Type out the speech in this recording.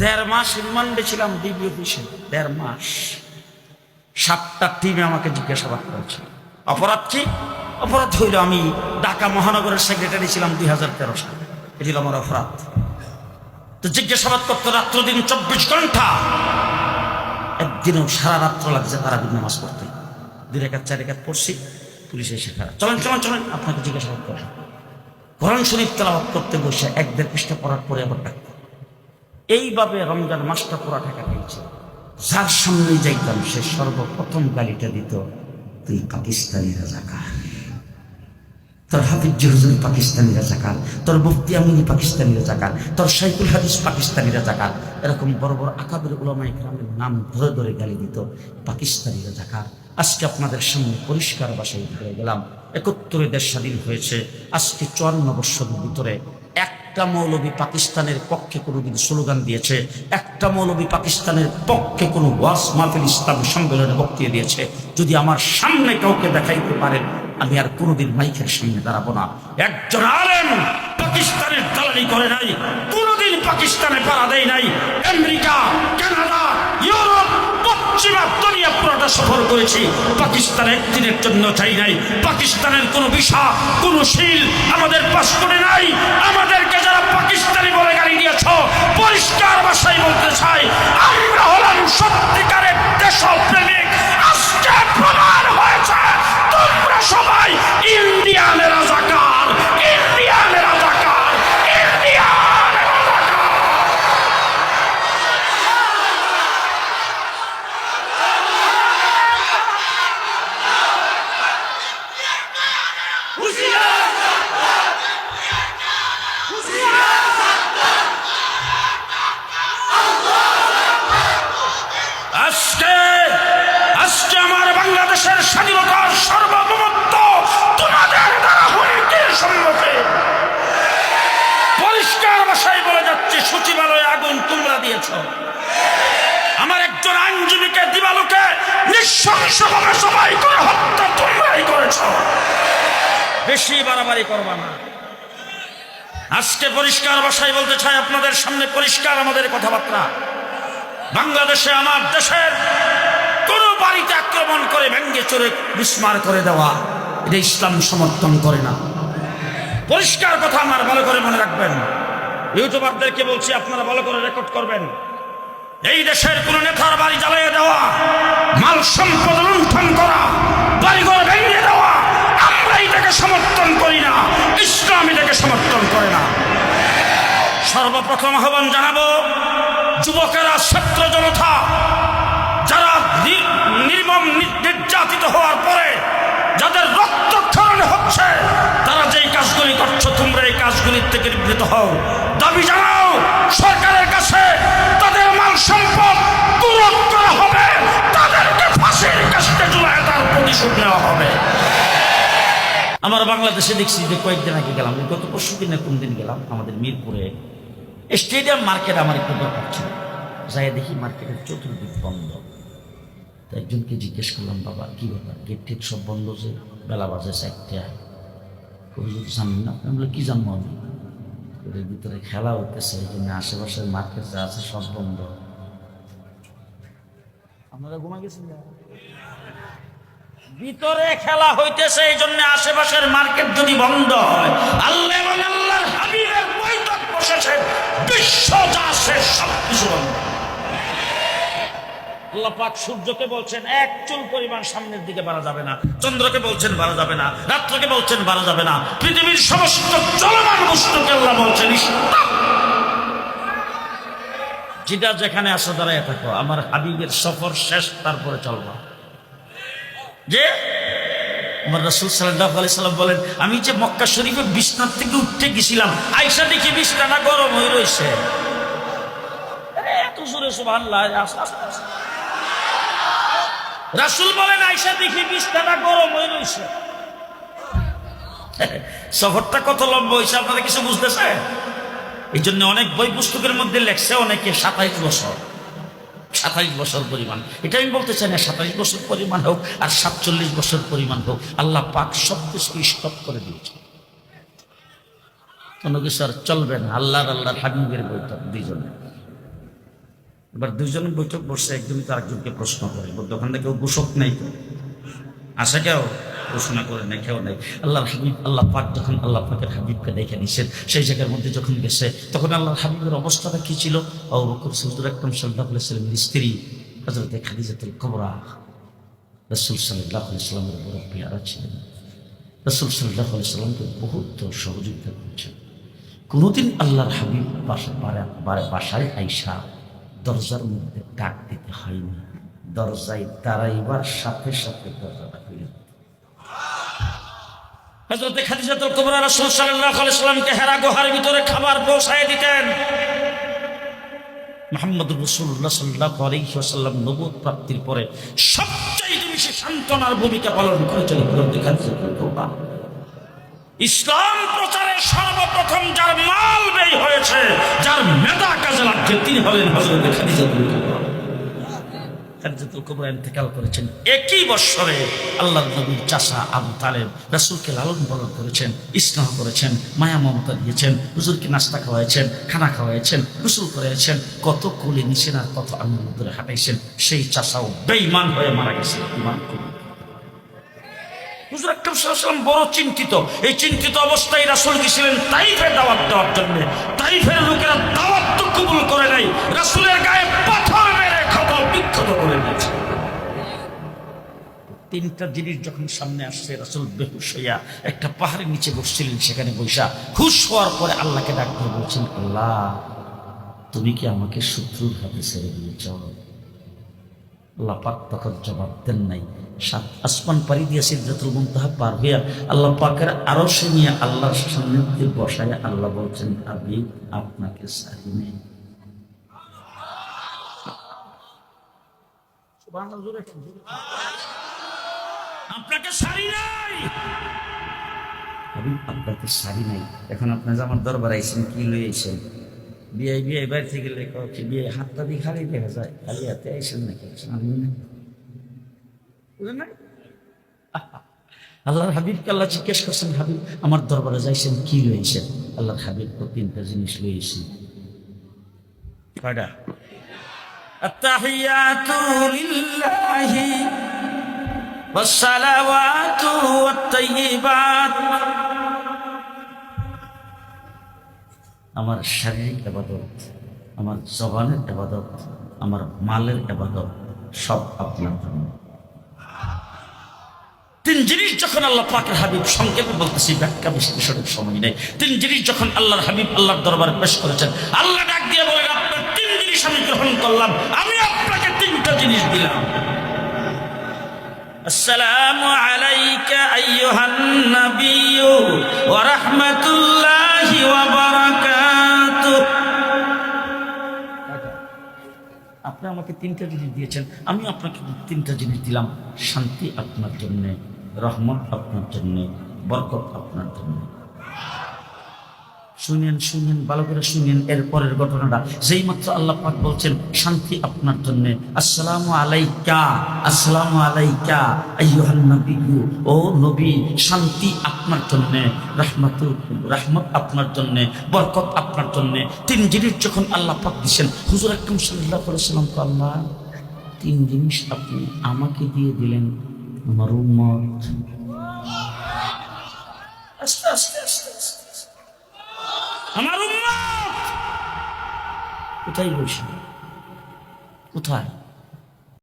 দেড় মাস রিমান্ডে ছিলাম, ডিবি অফিসে, দেড় মাস। সাতটা টিমে আমাকে জিজ্ঞাসাবাদ করেছে অপরাধ কি? অপরাধ হইল আমি ঢাকা মহানগরের সেক্রেটারি ছিলাম দুই হাজার তেরো সালে। এটি আমার অপরাধ। তো জিজ্ঞাসাবাদ করতো রাত্র দিন চব্বিশ ঘণ্টা। একদিনও সারা রাত্র লাগছে তারা দিন নামাজ পড়তে। দুই রেখাত, চার রেখাত পড়ছি, পুলিশ এসে খারাপ চলেন চলেন চলেন, আপনাকে জিজ্ঞাসাবাদ করেন কোরআন শরীফ তেলাওয়াত করতে বসে এক দেড় পৃষ্ঠা পড়ার পরে আবার ডাকতো এইভাবে রমজান মাসটা পুরা ঢাকা পেয়েছে যার সামনে যাইতাম সে সর্বপ্রথম গালিটা দিত, তুই পাকিস্তানি রাজাকার। তোর হাফিজ হুজুর পাকিস্তানি রাজাকার। তোর মুফতি আমিনী পাকিস্তানি রাজাকার। তোর সাইকুল হাদিস পাকিস্তানি রাজাকার। এরকম বড় বড় আকাবের উলামাই গ্রামের নাম ধরে ধরে গালি দিত, পাকিস্তানি রাজাকার। আজকে আপনাদের সামনে পরিষ্কার বাসায় ধরে গেলাম। একত্তরে দেশ স্বাধীন হয়েছে। আজকে চুয়ান্ন বৎসরের ভিতরে একটা মৌলবী পাকিস্তানের পক্ষে কোনোদিন স্লোগান দিয়েছে, একটা মৌলবী পাকিস্তানের পক্ষে কোনো ওয়াস মাহফিল ইসলাম সম্মেলনে বক্তৃতা দিয়েছে। যদি আমার সামনে কাউকে দেখাইতে পারেন, আমি আর কোনোদিন মাইকের সামনে দাঁড়াবো না। একজন আলেম পাকিস্তানের দালালি করে নাই, কোনোদিন পাকিস্তানে পাড়া দেয় নাই। আমেরিকা, কানাডা, ইউরোপ সফর করেছি। পাকিস্তান একদিনের জন্য চাই নাই। পাকিস্তানের কোনো বিষা কোনো শিল আমাদের পাসপোর্টে নাই। আমাদেরকে গাড়ি দিয়েছ পরিষ্কার ভাষায় বলতে চাই, আমরা হলাম সত্যিকারের দেশপ্রেমিক। আজকে প্রমাণ হয়েছে, তোমরা সবাই ইন্ডিয়ানের রাজাকার। আমার একজন আইনজীবীকে দিবালোকে নৃশংসভাবে সবাই করে হত্যা তোমরাই করেছ। বেশি বাড়াবাড়ি করবা না। আজকে পরিষ্কার ভাষায় বলতে চাই, আপনাদের সামনে পরিষ্কার আমাদের কথাবার্তা। বাংলাদেশে, আমার দেশের কোন বাড়িতে আক্রমণ করে ভেঙ্গে চড়ে বিস্মার করে দেওয়া, এটা ইসলাম সমর্থন করে না। পরিষ্কার কথা আমার ভালো করে মনে রাখবেন। ইউটিউবারদেরকে বলছি, আপনারা ভালো করে রেকর্ড করবেন। এই দেশের কোন নেতার বাড়ি জ্বালিয়ে দেওয়া, মাল সম্পদ লুণ্ঠন করা, বাড়িঘর ভেঙে দেওয়া, আমরা এটাকে সমর্থন করি না, ইসলাম এটাকে সমর্থন করে না। সর্বপ্রথম আহ্বান জানাব, যুবকেরা, ছাত্র জনতা, যারা নির্মম নির্যাতিত হওয়ার পরে যাদের রক্তক্ষরণ হচ্ছে, তারা যেই কাজগুলি করছ, তোমরা এই কাজগুলির থেকে নিবৃত হও। আমার বাংলাদেশে দেখছি যে কয়েকদিন আগে গেলাম গত পরশু দিনে কোন দিন গেলাম? আমাদের মিরপুরে স্টেডিয়াম মার্কেট আমার একটু দরকার ছিল। যাই দেখি মার্কেটের চতুর্দিক বন্ধ। তো একজনকে জিজ্ঞেস করলাম বাবা কি ব্যাপার? গেট টেট সব বন্ধ যে? বেলা বাজে চারটে। হুজুর জানেন না আমি বলি, কি জানব আমি? ওদের ভিতরে খেলা হইতেছে এই জন্য আশেপাশের মার্কেট যা আছে সব বন্ধ। আপনারা ঘুমা গেছেন ভিতরে খেলা হইতেছে, এই জন্য আশেপাশের মার্কেট যদি বন্ধ হয়, আল্লাহ এবং হাবিবের বৈঠক বসেছে, বিশ্ব বন্ধ। আল্লাপাক সূর্যকে বলছেন, এক চুল পরিমাণ সামনের দিকে বাড়া যাবে না, চন্দ্রকে বলছেন বাড়া যাবে না, রাত্রকে বলছেন বাড়া যাবে না, পৃথিবীর সমস্ত চলমান বস্তুকে আল্লাহ বলছেন যেটা যেখানে আসো দাঁড়ায় থাকো, আমার হাবিবের সফর শেষ, তারপরে চলবা। যে? আমার রসুল সাল্লাহ সাল্লাম বলেন, আমি যে মক্কা শরীফে বিছনার থেকে উঠতে গেছিলাম আইসা দেখি বিছনাটা গরম হয়ে রয়েছে। এত আস্তে আস্তে। রাসূল বলেন আইসা দেখি গরম হয়ে রয়েছে। কত লম্বা হয়েছে, আপনারা কিছু বুঝতেছে এই জন্য অনেক বই পুস্তকের মধ্যে লেখছে অনেকে সাতাইশ বছর। সাতাইশ বছর পরিমাণ। এটা আমি বলতে চাই না, সাতাইশ বছর পরিমাণ হোক আর সাতচল্লিশ বছর পরিমাণ হোক, আল্লাহ পাক সব কিছু স্টপ করে দিয়েছে কোনো কিছু আর চলবে না, আল্লাহর আল্লাহর হাবিবের বৈঠক দুইজনে এবার দুইজন বৈঠক বসে একজনই তো আরেকজনকে প্রশ্ন করে দোকান থেকে গোসক নেই তো। আসে কেউ ঘোষণা করে নেই কেউ নেই। আল্লাহর হাবিব আল্লাহ পাক যখন আল্লাহ পাকের হাবিবকে দেখে নিছেন, সেই জায়গার মধ্যে যখন গেছে, তখন আল্লাহর হাবিবের অবস্থাটা কি ছিল? আকরম সাল্লাহ স্ত্রী হজরত খাদিজাতুল কবরা। রসুল সাল্লাহ সাল্লামের বড় পেয়ারা ছিলেন। রসুল সাল্লাহ সাল্লামকে বহুত সহযোগিতা করেছেন। কোনোদিন আল্লাহর হাবিব বাসায় আইসা দরজার মধ্যে ডাক দিতে হয়নি। দরজায় দাঁড়াইবার সাথে সাথে দরজাটা খুলে দিত। হযরতে খাদিজাতুল কুবরা রাসূল সাল্লাল্লাহু আলাইহি সাল্লামকে হেরা গুহার ভিতরে খাবার পৌঁছায় দিতেন মুহাম্মদ রাসূলুল্লাহ সাল্লাল্লাহু আলাইহি ওয়াসাল্লাম নবুয়ত প্রাপ্তির পরে সবচেয়ে বেশি সান্ত্বনার ভূমিকা পালন করেছেন হযরতে খাদিজাতুল কুবরা ইসলাম প্রচারে সর্বপ্রথম যার মাল ব্যয় হয়েছে, যার মেধা কাজে লাগছে, তিনি হলেন হযরত খাদিজাতুল কুবরা কুবরা ইন্তেকাল করেছেন। একই আল্লাহর নবীর চাষা আবু তালেব রাসূলকে লালন পালন করেছেন ইসলাম করেছেন, মায়া মমতা দিয়েছেন, হুজুরকে নাস্তা খাওয়াইছেন, খানা খাওয়াইছেন করেছেন কত কোলে নিছেন আর কত আঙ্গুল ধরে হাঁটাইছেন, সেই চাষাও বেঈমান হয়ে মারা গেছে ইমান হুজুর বড় চিন্তিত। এই চিন্তিত অবস্থায় রাসূল গেছিলেন তাইফে দাওয়াত দেওয়ার জন্য। তাইফের লোকেরা দাওয়াত তো কবুল করে নাই। রাসূলের তিনটা জিনিস যখন সামনে আসছে, রাসূল বেহুশ হইয়া একটা পাহাড়ের নিচে বসছিলেন সেখানে বৈশা হুশ হওয়ার পরে আল্লাহকে ডাক দিয়ে বলছেন, আল্লাহ, তুমি কি আমাকে শত্রুর হাতে ছেড়ে দিয়েছ? আল্লাহ পাক তখন জবাব দেন নাই। সাত আসমান পাড়ি দিয়ে সিদ্ধাতুল মুনতাহা পার হইয়া আল্লাহ পাকের আরও সে নিয়ে আল্লাহর সান্নিধ্যে বসায় আল্লাহ বলছেন আমি আপনাকে আপনাকে সারি নাই আমি আপনাকে সারি নাই এখন আপনার যে আমার দরবার আইসেন কি লই আইসেন বিয়ে বিয়ে বাড়ি থেকে গেলে কি বিয়ে হাতটা দিয়ে খালি দেখা যায় খালি হাতে আইসেন নাকি আমি না বুঝলেন না? আল্লাহর হাবিবকে আল্লাহ জিজ্ঞেস করছেন হাবিব আমার দরবারে যাইছেন কি লইছেন আল্লাহর হাবিব তো তিনটা জিনিস লইছেন কয়টা التحيات لله والصلوات والطيبات আমার শারীরিক আবাদত আমার জবানের আবাদত আমার মালের আবাদত সব আপনার জন্য তিন জিনিস যখন আল্লাহ পাকের হাবিব সংক্ষেপে বলতেছি ব্যাখ্যা বিশ্লেষণের সময় নেই তিন জিনিস যখন আল্লাহর হাবিব আল্লাহর দরবারে পেশ করেছেন আল্লাহ ডাক দিয়ে বলেন আপনার তিন জিনিস আমি গ্রহণ করলাম আমি আপনাকে তিনটা জিনিস দিলাম السلام عليك أيها النبي ورحمة الله وبركاته আপনি আমাকে তিনটা জিনিস দিয়েছেন আমি আপনাকে তিনটা জিনিস দিলাম শান্তি আপনার জন্য রহমত আপনার জন্য বরকত আপনার জন্য শুনেন শুনেন, ভালো করে শুনেন, এর পরের ঘটনাটা। যেই মাত্র আল্লাহ পাক বলছেন, শান্তি আপনার জন্য। আসসালামু আলাইকা আসসালামু আলাইকা, আইয়ুহান নবিয়্যু। ও নবী, শান্তি আপনার জন্য, রহমত রহমত আপনার জন্য, বরকত আপনার জন্য। তিন জিনিস যখন আল্লাহ পাক দিছেন হুজুর আকরাম সাল্লাল্লাহু আলাইহি সাল্লাম তো আল্লাহ, তিন জিনিস আপনি আমাকে দিয়ে দিলেন আস্তে আস্তে আস্তে আস্তে। আমার উম্মত! কোথায় বসে কোথায়?